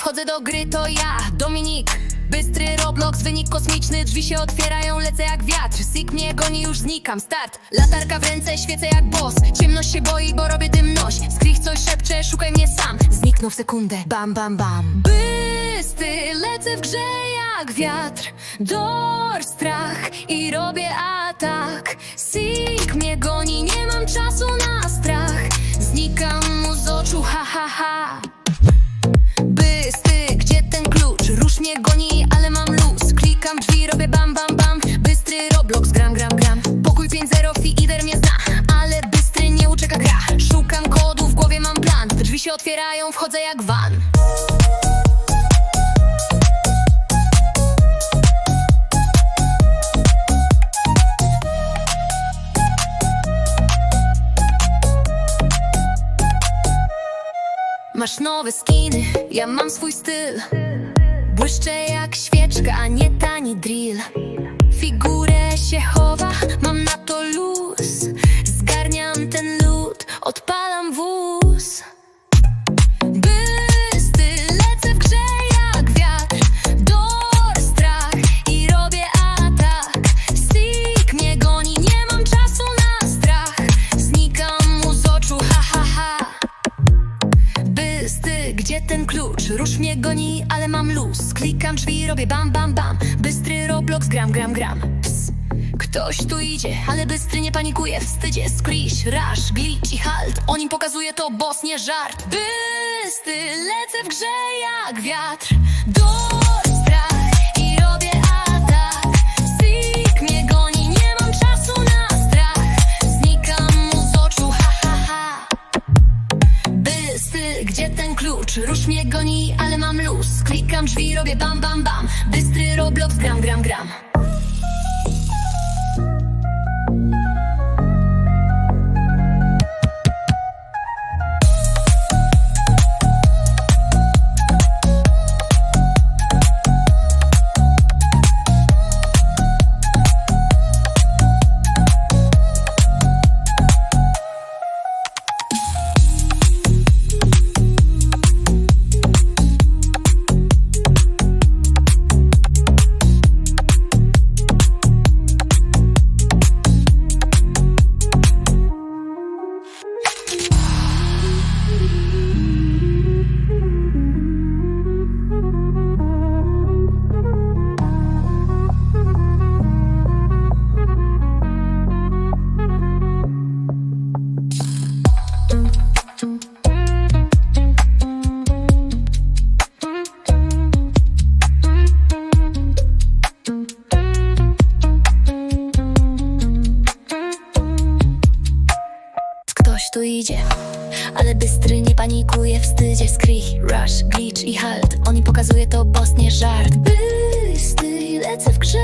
Wchodzę do gry, to ja, Dominik. Bystry Roblox, wynik kosmiczny Drzwi się otwierają, lecę jak wiatr. Sik mnie goni, już znikam, start. Latarka w ręce, świecę jak boss. Ciemność się boi, bo robię dymność. Skrych coś szepcze, szukaj mnie sam. Zniknął w sekundę, bam, bam, bam. Bystry, lecę w grze jak wiatr. Dor, strach i robię atak. Sik mnie goni, nie mam czasu na strach. Znikam mu z oczu, ha, się otwierają, wchodzę jak van. Masz nowe skiny, ja mam swój styl. Błyszczę jak świeczka, a nie tani drill. Figurę się chowa, mam na to luz. Zgarniam ten lód, odpalam wóz Rusz mnie goni, ale mam luz. Klikam drzwi, robię bam, bam, bam. Bystry Roblox, gram, gram, gram. Ps. Ktoś tu idzie, ale bystry nie panikuje. Wstydzie, squish, rush, glitch i halt. On im pokazuje to boss, nie żart. Bysty, lecę w grze jak wiatr. Dor, Ten klucz? Rusz mnie goni, ale mam luz. Klikam drzwi, robię bam, bam, bam. Bystry Roblox, gram, gram, gram Tu idzie, ale bystry nie panikuje Wstydzie, skrych, rush, glitch i halt. On im pokazuje to boss, nie żart. Bystry, lecę w grze